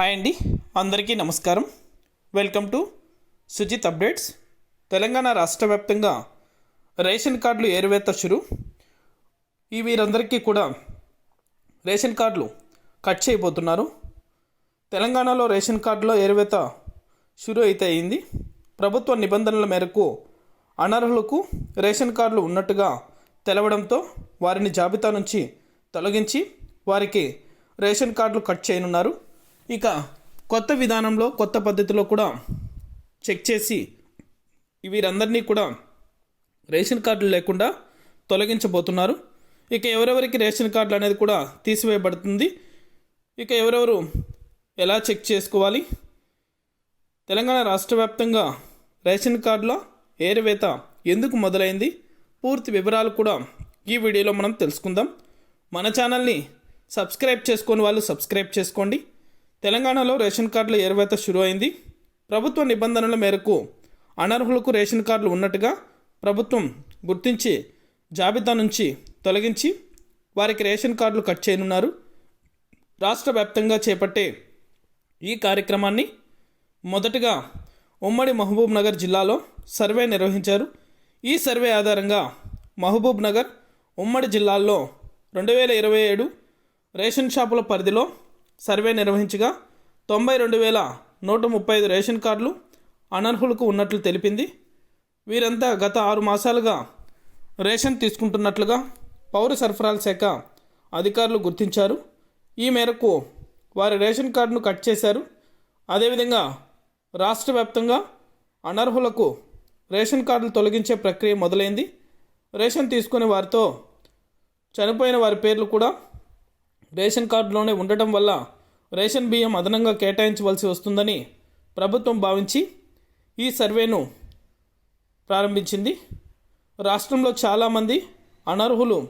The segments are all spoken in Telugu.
హాయ్ అండి. అందరికీ నమస్కారం. Welcome to Sujith updates Telangana రాష్ట్ర వ్యాప్తంగా రేషన్ కార్డులు ఏరువేత షురు. ఈ వీరందరికీ కూడా రేషన్ కార్డులు కట్ చేయబోతున్నారు. తెలంగాణలో రేషన్ కార్డులో ఏరువేత షురు అయితే అయింది. ప్రభుత్వ నిబంధనల మేరకు అనర్హులకు రేషన్ కార్డులు ఉన్నట్టుగా తెలవడంతో వారిని జాబితా నుంచి తొలగించి వారికి రేషన్ కార్డులు కట్ చేయనున్నారు. ఇక కొత్త విధానంలో కొత్త పద్ధతిలో కూడా చెక్ చేసి వీరందరినీ కూడా రేషన్ కార్డులు లేకుండా తొలగించబోతున్నారు. ఇక ఎవరెవరికి రేషన్ కార్డులు అనేది కూడా తీసివేయబడుతుంది. ఇక ఎవరెవరు ఎలా చెక్ చేసుకోవాలి? తెలంగాణ రాష్ట్ర వ్యాప్తంగా రేషన్ కార్డుల ఏరివేత ఎందుకు మొదలైంది? పూర్తి వివరాలు కూడా ఈ వీడియోలో మనం తెలుసుకుందాం. మన ఛానల్ని సబ్స్క్రైబ్ చేసుకొని వాళ్ళు సబ్స్క్రైబ్ చేసుకోండి. తెలంగాణలో రేషన్ కార్డుల ఏరివేత షురు అయింది ప్రభుత్వ నిబంధనల మేరకు అనర్హులకు రేషన్ కార్డులు ఉన్నట్టుగా ప్రభుత్వం గుర్తించి జాబితా నుంచి తొలగించి వారికి రేషన్ కార్డులు కట్ చేయనున్నారు. రాష్ట్ర వ్యాప్తంగా చేపట్టే ఈ కార్యక్రమాన్ని మొదటగా ఉమ్మడి మహబూబ్ నగర్ జిల్లాలో సర్వే నిర్వహించారు. ఈ సర్వే ఆధారంగా మహబూబ్ నగర్ ఉమ్మడి జిల్లాల్లో రెండు వేల ఇరవై ఏడు రేషన్ షాపుల పరిధిలో సర్వే నిర్వహించగా తొంభై రెండు వేల నూట ముప్పై ఐదు రేషన్ కార్డులు అనర్హులకు ఉన్నట్లు తెలిపింది. వీరంతా గత ఆరు మాసాలుగా రేషన్ తీసుకుంటున్నట్లుగా పౌర సరఫరాల శాఖ అధికారులు గుర్తించారు. ఈ మేరకు వారి రేషన్ కార్డును కట్ చేశారు. అదేవిధంగా రాష్ట్ర వ్యాప్తంగా అనర్హులకు రేషన్ కార్డులు తొలగించే ప్రక్రియ మొదలైంది. రేషన్ తీసుకునే వారితో చనిపోయిన వారి పేర్లు కూడా రేషన్ కార్డులోనే ఉండటం వల్ల రేషన్ బియ్యం అదనంగా కేటాయించవలసి వస్తుందని ప్రభుత్వం భావించి ఈ సర్వేను ప్రారంభించింది. రాష్ట్రంలో చాలామంది అనర్హులు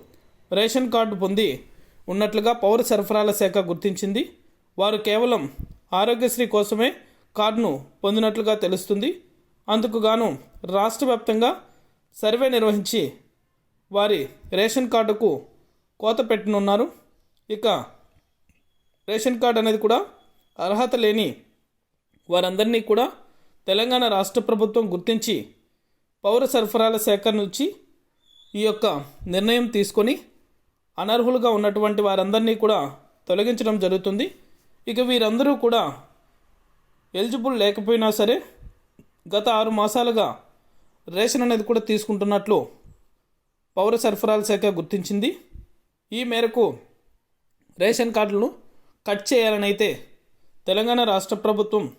రేషన్ కార్డు పొంది ఉన్నట్లుగా పౌర సరఫరాల శాఖ గుర్తించింది. వారు కేవలం ఆరోగ్యశ్రీ కోసమే కార్డును పొందినట్లుగా తెలుస్తుంది. అందుకు గాను రాష్ట్ర వ్యాప్తంగా సర్వే నిర్వహించి వారి రేషన్ కార్డుకు కోత పెట్టనున్నారు. ఇక రేషన్ కార్డు అనేది కూడా అర్హత లేని వారందరినీ కూడా తెలంగాణ రాష్ట్ర ప్రభుత్వం గుర్తించి పౌర సరఫరాల శాఖ నుంచి ఈ యొక్క నిర్ణయం తీసుకొని అనర్హులుగా ఉన్నటువంటి వారందరినీ కూడా తొలగించడం జరుగుతుంది. ఇక వీరందరూ కూడా ఎలిజిబుల్ లేకపోయినా సరే గత ఆరు మాసాలుగా రేషన్ అనేది కూడా తీసుకుంటున్నట్లు పౌర సరఫరాల శాఖ గుర్తించింది. ఈ మేరకు రేషన్ కార్డులను కట్ చేయాలనైతే తెలంగాణ రాష్ట్ర ప్రభుత్వం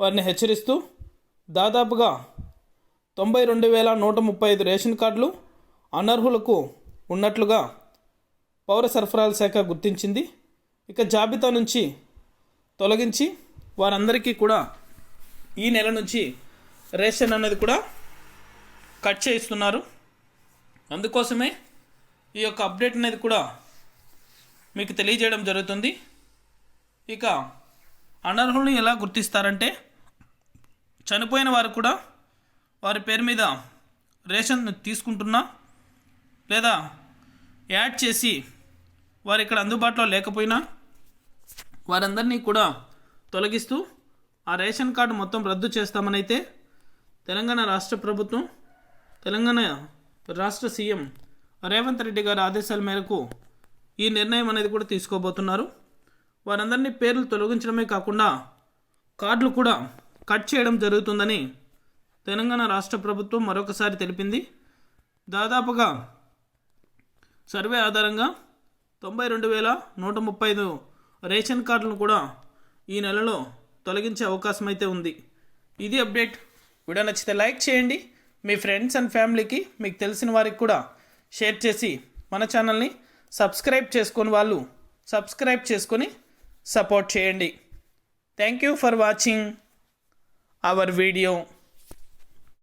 వారిని హెచ్చరిస్తూ దాదాపుగా తొంభై రెండు వేల నూట ముప్పై ఐదు రేషన్ కార్డులు అనర్హులకు ఉన్నట్లుగా పౌర సరఫరాల శాఖ గుర్తించింది. ఇక జాబితా నుంచి తొలగించి వారందరికీ కూడా ఈ నెల నుంచి రేషన్ అనేది కూడా కట్ చేయిస్తున్నారు. అందుకోసమే ఈ యొక్క అప్డేట్ అనేది కూడా మీకు తెలియజేయడం జరుగుతుంది. ఇక అనర్హుల్ని ఎలా గుర్తిస్తారంటే చనిపోయిన వారు కూడా వారి పేరు మీద రేషన్ తీసుకుంటున్నా లేదా యాడ్ చేసి వారు ఇక్కడ అందుబాటులో లేకపోయినా వారందరినీ కూడా తొలగిస్తూ ఆ రేషన్ కార్డు మొత్తం రద్దు చేస్తామనైతే తెలంగాణ రాష్ట్ర ప్రభుత్వం తెలంగాణ రాష్ట్ర సీఎం రేవంత్ రెడ్డి గారి ఆదేశాల మేరకు ఈ నిర్ణయం అనేది కూడా తీసుకోబోతున్నారు. వారందరినీ పేర్లు తొలగించడమే కాకుండా కార్డులు కూడా కట్ చేయడం జరుగుతుందని తెలంగాణ రాష్ట్ర ప్రభుత్వం మరొకసారి తెలిపింది. దాదాపుగా సర్వే ఆధారంగా తొంభై రెండు వేల నూట ముప్పై ఐదు రేషన్ కార్డులను కూడా ఈ నెలలో తొలగించే అవకాశం అయితే ఉంది. ఇది అప్డేట్. వీడియో నచ్చితే లైక్ చేయండి. మీ ఫ్రెండ్స్ అండ్ ఫ్యామిలీకి మీకు తెలిసిన వారికి కూడా షేర్ చేసి మన ఛానల్ని సబ్స్క్రైబ్ చేసుకుని వాళ్ళు సబ్స్క్రైబ్ చేసుకొని సపోర్ట్ చేయండి. Thank you for watching our video